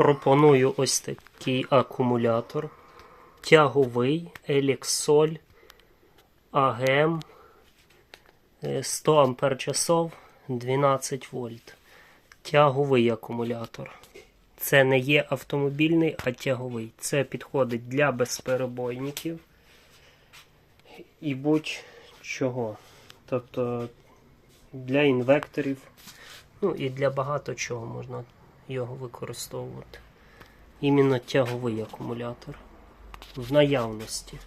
пропоную ось такий акумулятор. Тяговий, Еліксоль, АГМ, е, 100 ампер часов, 12 вольт. Тяговий акумулятор. Це не є автомобільний, а тяговий. Це підходить для безперебойників і будь-чого. Тобто для інвекторів, ну і для багато чого можна його використовувати. Іменно тяговий акумулятор в наявності.